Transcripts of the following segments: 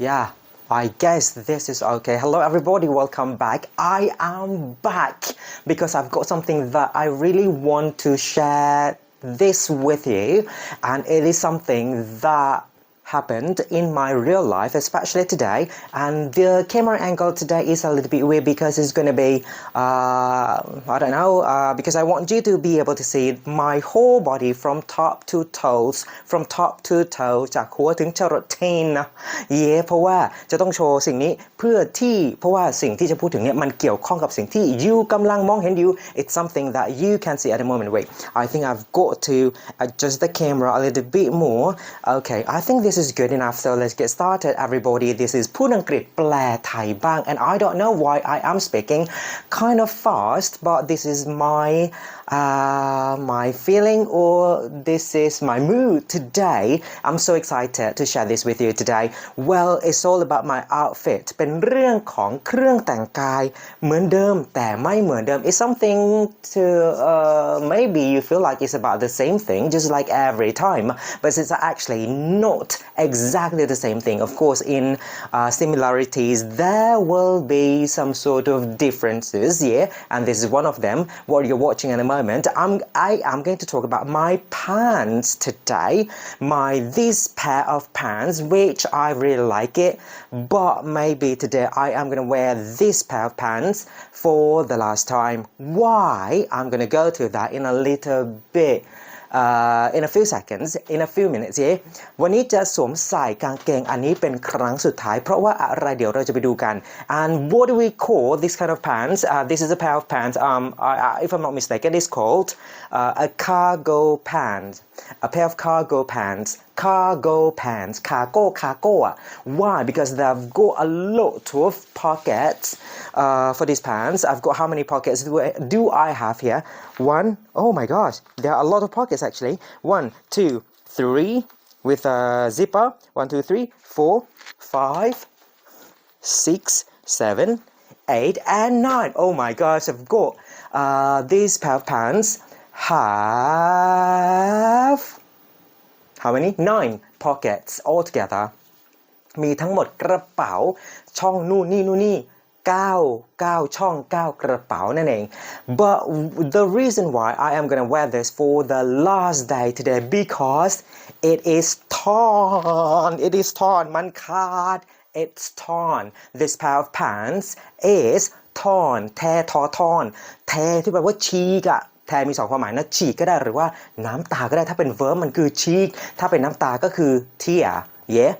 Yeah, I guess this is okay. Hello, everybody. Welcome back. I am back because I've got something that I really want to share this with you, and it is something that happened in my real life, especially today. And the camera angle today is a little bit weird because it's going to be, uh, I don't know, uh, because I want you to be able to see my whole body from top to toes, from top to toe จากหัวถึงจรดตีนนะเย่เพราะว่าจะต้องโชว์สิ่งนี้เพื่อที่เพราะว่าสิ่งที่จะพูดถึงเนี่ยมันเกี่ยวข้องกับสิ่งที่ you กำลังมองเห็นอยู่ it's something that you can see at the moment wait I think I've got to adjust the camera a little bit more okay I think this is good enough so let's get started everybody this is พูดอังกฤษแปลไทยบ้าง and I don't know why I am speaking kind of fast but this is my uh, my feeling or this is my mood today I'm so excited to share this with you today well it's all about my outfit เป็นเรื่องของเครื่องแต่งกายเหมือนเดิมแต่ไม่เหมือนเดิม it's something to uh, maybe you feel like it's about the same thing just like every time but it's actually not exactly the same thing. Of course in uh, similarities there will be some sort of differences yeah? And this is one of them. What you're watching in a moment I'm I am going to talk about my pants today. My this pair of pants which I really like it but maybe today I am going to wear this pair of pants for the last time. Why? I'm going to go to that in a little bit in a few seconds in a few minutes yeah วันนี้จะสวมใส่กางเกงอันนี้เป็นครั้งสุดท้าย เพราะว่าอะไรเดี๋ยวเราจะไปดูกัน and what do we call this kind of pants uh, this is a pair of pants um, I, I, if I'm not mistaken it's called uh, a cargo pants a pair of cargo pants cargo pants. Cargo cargo อ่ะ why? Because they've got a lot of pockets uh, for these pants. I've got how many pockets do I, do I have here? One oh my gosh there are a lot of pockets actually. One two three with a zipper. One two three four five six seven eight and nine. Oh my gosh I've got uh, these pair of pants have how many nine pockets altogether มีทั้งหมดกระเป๋าช่องนู่นนี่นู่นนี่9 9ช่อง 9 กระเป๋านั่นเอง but the reason why I am gonna wear this for the last day today because it is torn it is torn มันขาด it's torn this pair of pants is torn แททอทอน แทที่แปลว่าฉีกอะ แทนมีสองความหมายนะฉีกก็ได้หรือว่าน้ำตาก็ได้ถ้าเป็น verb มันคือฉีกถ้าเป็นน้ำตาก็คือ tear yeah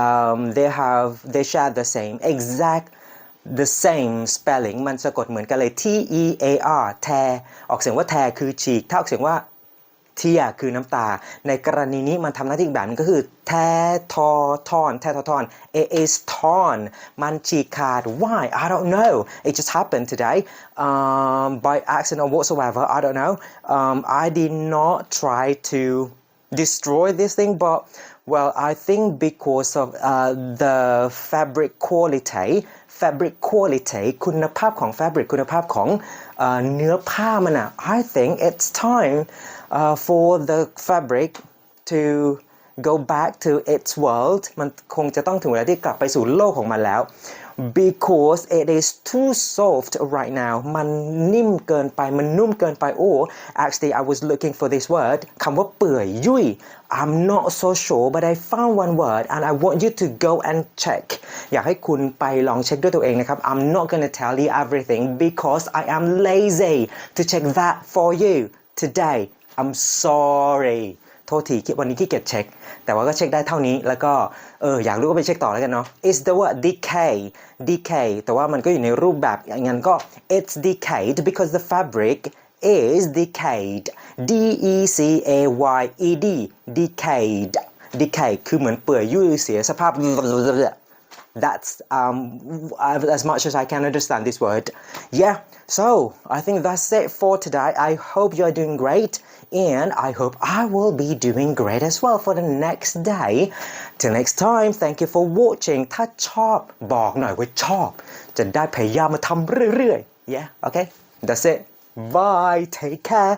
um, they have they share the same exact the same spelling มันสะกดเหมือนกันเลย T E A R แท ออกเสียงว่าแทคือฉีก ถ้าออกเสียงว่า เทียคือน้ำตา ในกรณีนี้มันทำหน้าที่อีกแบบนึงก็คือแททอทอนแททอทอน it is torn มันฉีกขาด why I don't know it just happened today um, by accident or whatsoever I don't know um, I did not try to destroy this thing but well I think because of uh, the fabric quality fabric quality คุณภาพของ fabric คุณภาพของเนื้อผ้ามันอะ I think it's time uh, for the fabric to go back to its world มันคงจะต้องถึงเวลาที่กลับไปสู่โลกของมันแล้ว because it is too soft right now มันนิ่มเกินไป มันนุ่มเกินไป or actually I was looking for this word คำว่าเปื่อยยุ่ย I'm not so sure but I found one word and I want you to go and check อยากให้คุณไปลองเช็คด้วยตัวเองนะครับ I'm not gonna tell you everything because I am lazy to check that for you today I'm sorry โทษทีวันนี้ขี้เกียจเช็ค แต่ว่าก็เช็คได้เท่านี้ แล้วก็เอออยากรู้ก็ไปเช็คต่อแล้วกันเนาะ is the word decay decay แต่ว่ามันก็อยู่ในรูปแบบอย่างนั้นก็ it's decayed because the fabric is decayed D E C A Y E D decayed decay คือเหมือนเปื่อยยุ่ยเสียสภาพ That's um, as much as I can understand this word. Yeah, so I think that's it for today. I hope you're doing great, and I hope I will be doing great as well for the next day. Till next time, thank you for watching. ถ้าชอบบอกหน่อยว่าชอบ จะได้พยายามมาทำเรื่อยๆ Yeah, okay, that's it. Bye, take care.